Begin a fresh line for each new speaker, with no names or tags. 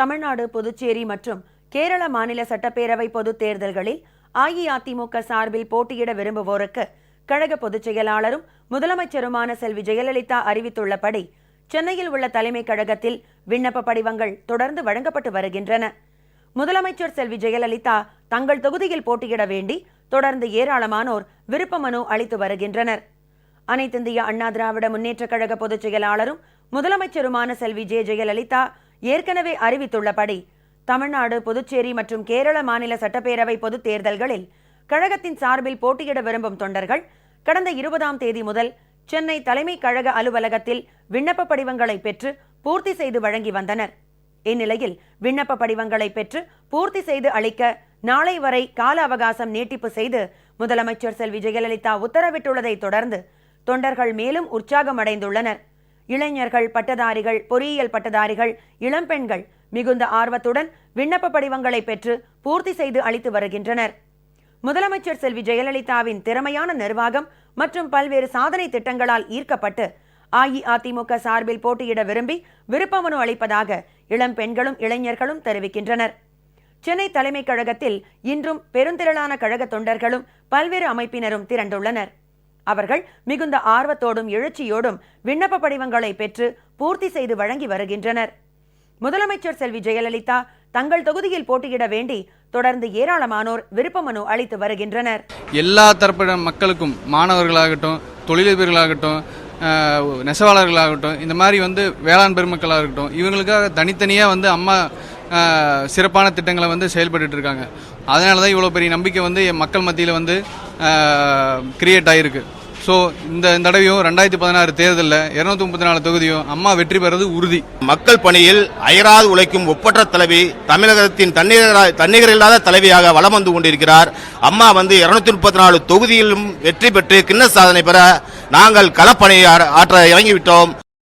தமிழ்நாடு புதுச்சேரி மற்றும் கேரள மாநில சட்டப்பேரவை பொதுத் தேர்தல்களில் அஇஅதிமுக சார்பில் போட்டியிட விரும்புவோருக்கு கழக பொதுச் செயலாளரும் முதலமைச்சருமான செல்வி ஜெயலலிதா அறிவித்துள்ளபடி சென்னையில் உள்ள தலைமைக் கழகத்தில் விண்ணப்ப படிவங்கள் தொடர்ந்து வழங்கப்பட்டு வருகின்றன. முதலமைச்சர் செல்வி ஜெயலலிதா தங்கள் தொகுதியில் போட்டியிட வேண்டி தொடர்ந்து ஏராளமானோர் விருப்ப மனு அளித்து வருகின்றனர். அனைத்திந்திய அண்ணா திராவிட முன்னேற்றக் கழக பொதுச் செயலாளரும் முதலமைச்சருமான செல்வி ஜே ஜெயலலிதா ஏற்கனவே அறிவித்துள்ளபடி தமிழ்நாடு புதுச்சேரி மற்றும் கேரள மாநில சட்டப்பேரவை பொதுத் தேர்தல்களில் கழகத்தின் சார்பில் போட்டியிட விரும்பும் தொண்டர்கள் கடந்த இருபதாம் தேதி முதல் சென்னை தலைமை கழக அலுவலகத்தில் விண்ணப்ப படிவங்களை பெற்று பூர்த்தி செய்து வழங்கி வந்தனர். இந்நிலையில் விண்ணப்ப படிவங்களை பெற்று பூர்த்தி செய்து அளிக்க நாளை வரை கால அவகாசம் நீட்டிப்பு செய்து முதலமைச்சர் செல்வி ஜெயலலிதா உத்தரவிட்டுள்ளதை தொடர்ந்து தொண்டர்கள் மேலும் உற்சாகமடைந்துள்ளனர். இளைஞர்கள் பட்டதாரிகள் பொறியியல் பட்டதாரிகள் இளம்பெண்கள் மிகுந்த ஆர்வத்துடன் விண்ணப்ப படிவங்களை பெற்று பூர்த்தி செய்து அளித்து வருகின்றனர். முதலமைச்சர் செல்வி ஜெயலலிதாவின் திறமையான நிர்வாகம் மற்றும் பல்வேறு சாதனை திட்டங்களால் ஈர்க்கப்பட்டு அஇஅதிமுக சார்பில் போட்டியிட விரும்பி விருப்பமனு அளிப்பதாக இளம் பெண்களும் இளைஞர்களும் தெரிவிக்கின்றனர். சென்னை தலைமைக் கழகத்தில் இன்றும் பெருந்திரளான கழக தொண்டர்களும் பல்வேறு அமைப்பினரும் திரண்டுள்ளனர். அவர்கள் மிகுந்த ஆர்வத்தோடும் எழுச்சியோடும் விண்ணப்ப படிவங்களை பெற்று பூர்த்தி செய்து வழங்கி வருகின்றனர். முதலமைச்சர் செல்வி ஜெயலலிதா தங்கள் தொகுதியில் போட்டியிட வேண்டி தொடர்ந்து ஏராளமானோர் விருப்ப மனு அளித்து வருகின்றனர்.
எல்லா தரப்பட்ட மக்களுக்கும் மாணவர்களாகட்டும் தொழிலதிபர்களாகட்டும் நெசவாளர்களாகட்டும் இந்த மாதிரி வந்து வேளாண் பெருமக்களாக இருக்கட்டும் இவங்களுக்காக தனித்தனியாக வந்து அம்மா சிறப்பான திட்டங்களை வந்து செயல்பட்டு இருக்காங்க. அதனால தான் இவ்வளோ பெரிய நம்பிக்கை வந்து என் மக்கள் மத்தியில் வந்து கிரியேட் ஆகிருக்கு ஸோ இந்த தடவையும் ரெண்டாயிரத்தி பதினாறு தேர்தலில் இரநூத்தி முப்பத்தி நாலு தொகுதியும் அம்மா வெற்றி பெறது உறுதி.
மக்கள் பணியில் அயராது உழைக்கும் ஒப்பற்ற தலைவி தமிழகத்தின் தன்னிகர தன்னிகர் இல்லாத தலைவியாக வலம் வந்து கொண்டிருக்கிறார். அம்மா வந்து இருநூத்தி முப்பத்தி நாலு தொகுதியிலும் வெற்றி பெற்று கிண்ண சாதனை பெற நாங்கள் களப்பணியை ஆற்ற இறங்கிவிட்டோம்.